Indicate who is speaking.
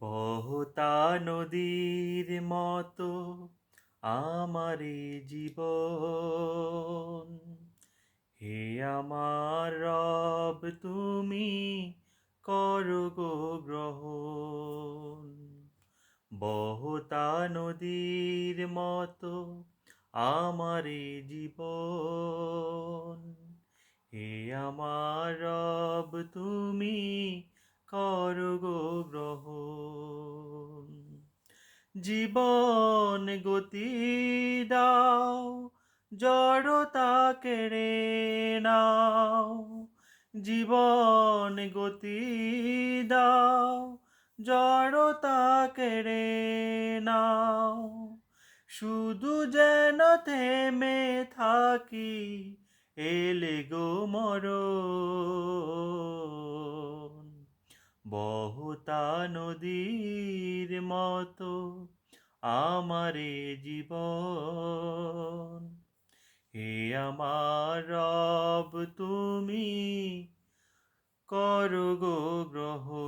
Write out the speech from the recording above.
Speaker 1: বহতা নদীর মতো আমারে জীবন। হে আমার রব, তুমি করো গো গ্রহণ। বহতা নদীর মতো আমারে জীবন। হে আমার রব তুমি জীবন গতি দাও জড়তা কেড়ে নাও। জীবন গতি দাও জড়তা কেড়ে নাও। শুধু যেন থেমে থাকি, এলে গো মরণ বহুতা নদীর মতো আমারে জীবন। হে আমার রব তুমি করো গো গ্রহণ